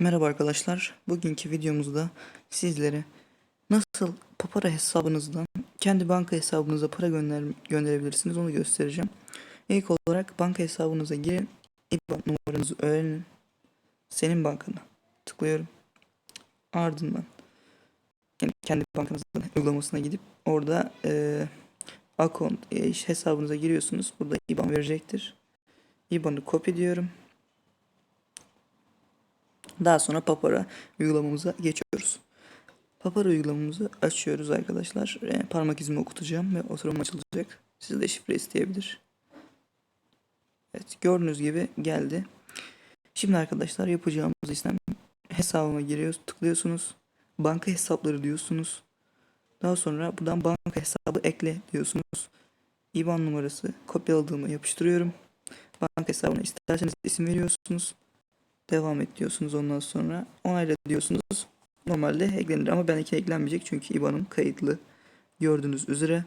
Merhaba arkadaşlar. Bugünkü videomuzda sizlere nasıl Papara hesabınızdan kendi banka hesabınıza para gönder gönderebilirsiniz onu göstereceğim. İlk olarak banka hesabınıza girin. IBAN numaranızı öğrenin. Senin bankana tıklıyorum. Ardından kendi bankanızın uygulamasına gidip orada eee account e, hesabınıza giriyorsunuz. Burada IBAN verecektir. IBAN'ı kopya diyorum. Daha sonra Papara uygulamamıza geçiyoruz. Papara uygulamamızı açıyoruz arkadaşlar. E, parmak izimi okutacağım ve oturum açılacak. Size de şifre isteyebilir. Evet gördüğünüz gibi geldi. Şimdi arkadaşlar yapacağımız işlem hesabıma giriyoruz, tıklıyorsunuz. Banka hesapları diyorsunuz. Daha sonra buradan banka hesabı ekle diyorsunuz. IBAN numarası kopyaladığımı yapıştırıyorum. Banka hesabına isterseniz isim veriyorsunuz. Devam et diyorsunuz ondan sonra. Onayla diyorsunuz. Normalde eklenir ama benimki eklenmeyecek çünkü IBAN'ım kayıtlı. Gördüğünüz üzere.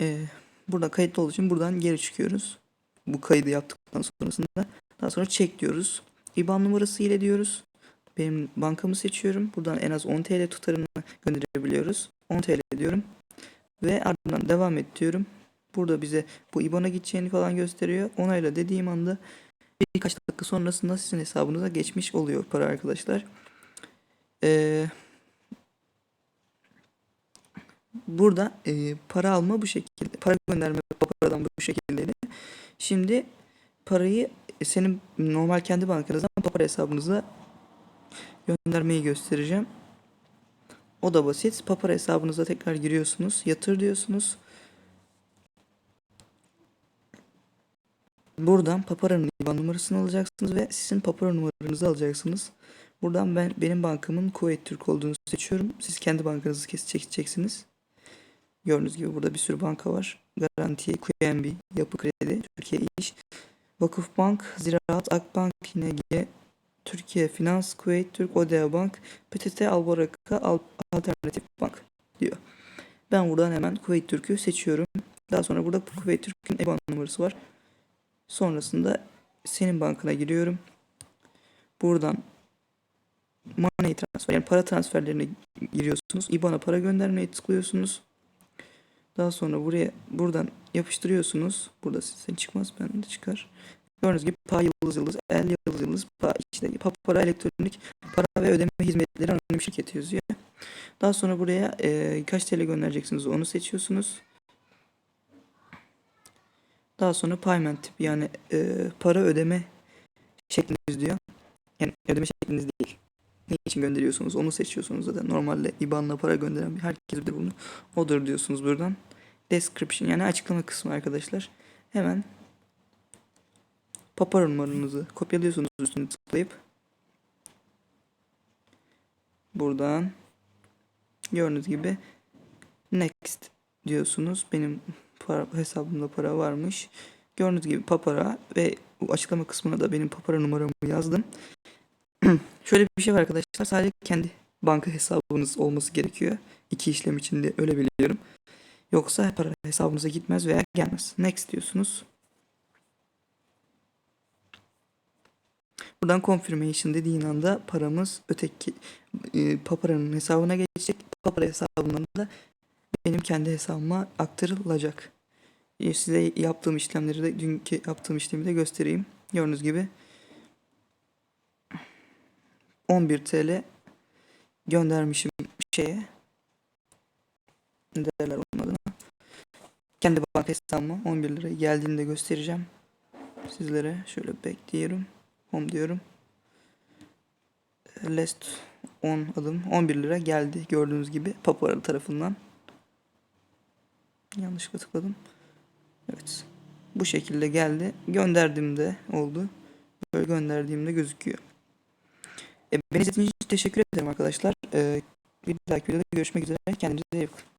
Ee, burada kayıtlı olduğu için buradan geri çıkıyoruz. Bu kaydı yaptıktan sonrasında. Daha sonra çek diyoruz. IBAN numarası ile diyoruz. Benim bankamı seçiyorum. Buradan en az 10 TL tutarını gönderebiliyoruz. 10 TL diyorum. Ve ardından devam et diyorum. Burada bize bu IBAN'a gideceğini falan gösteriyor. Onayla dediğim anda birkaç dakika sonrasında sizin hesabınıza geçmiş oluyor para arkadaşlar. Ee, burada e, para alma bu şekilde. Para gönderme paradan bu şekilde. Şimdi parayı senin normal kendi bankanızdan papara hesabınıza göndermeyi göstereceğim. O da basit. Papara hesabınıza tekrar giriyorsunuz. Yatır diyorsunuz. Buradan Papara'nın IBAN numarasını alacaksınız ve sizin Papara numaranızı alacaksınız. Buradan ben benim bankamın Kuveyt Türk olduğunu seçiyorum. Siz kendi bankanızı keseceksiniz. Gördüğünüz gibi burada bir sürü banka var. Garanti, QNB, Yapı Kredi, Türkiye İş, Vakıfbank, Ziraat, Akbank, YNG, Türkiye Finans, Kuveyt Türk, Odea Bank, PTT, Albaraka, Al Alternatif Bank diyor. Ben buradan hemen Kuveyt Türk'ü seçiyorum. Daha sonra burada Kuveyt Türk'ün IBAN numarası var. Sonrasında senin bankana giriyorum. Buradan money transfer yani para transferlerine giriyorsunuz. IBAN'a para göndermeye tıklıyorsunuz. Daha sonra buraya buradan yapıştırıyorsunuz. Burada sizden çıkmaz ben de çıkar. Gördüğünüz gibi PA yıldız yıldız, el yıldız yıldız, PA işte para elektronik para ve ödeme hizmetleri anonim şirketi yazıyor. Daha sonra buraya e, kaç TL göndereceksiniz onu seçiyorsunuz. Daha sonra payment tip yani e, para ödeme şekliniz diyor. Yani ödeme şekliniz değil. Ne için gönderiyorsunuz onu seçiyorsunuz zaten. Normalde IBAN'la para gönderen herkes bilir bunu. Odur diyorsunuz buradan. Description yani açıklama kısmı arkadaşlar. Hemen papara numaranızı kopyalıyorsunuz üstüne tıklayıp buradan gördüğünüz gibi next diyorsunuz. Benim para, hesabımda para varmış. Gördüğünüz gibi papara ve açıklama kısmına da benim papara numaramı yazdım. Şöyle bir şey var arkadaşlar. Sadece kendi banka hesabınız olması gerekiyor. İki işlem içinde öyle biliyorum. Yoksa para hesabınıza gitmez veya gelmez. Next diyorsunuz. Buradan confirmation dediğin anda paramız öteki e, paparanın hesabına geçecek. Papara hesabından da benim kendi hesabıma aktarılacak. E, size yaptığım işlemleri de dünkü yaptığım işlemi de göstereyim. Gördüğünüz gibi 11 TL göndermişim şeye. Ne derler onun. Kendi banka hesabıma 11 lira geldiğini de göstereceğim. Sizlere şöyle bekliyorum. Home diyorum. Last 10 adım 11 lira geldi gördüğünüz gibi Papara tarafından. Yanlışlıkla tıkladım. Evet. Bu şekilde geldi. Gönderdiğimde oldu. Böyle gönderdiğimde gözüküyor. E, beni izlediğiniz için teşekkür ederim arkadaşlar. E, bir dahaki videoda görüşmek üzere. Kendinize iyi bakın.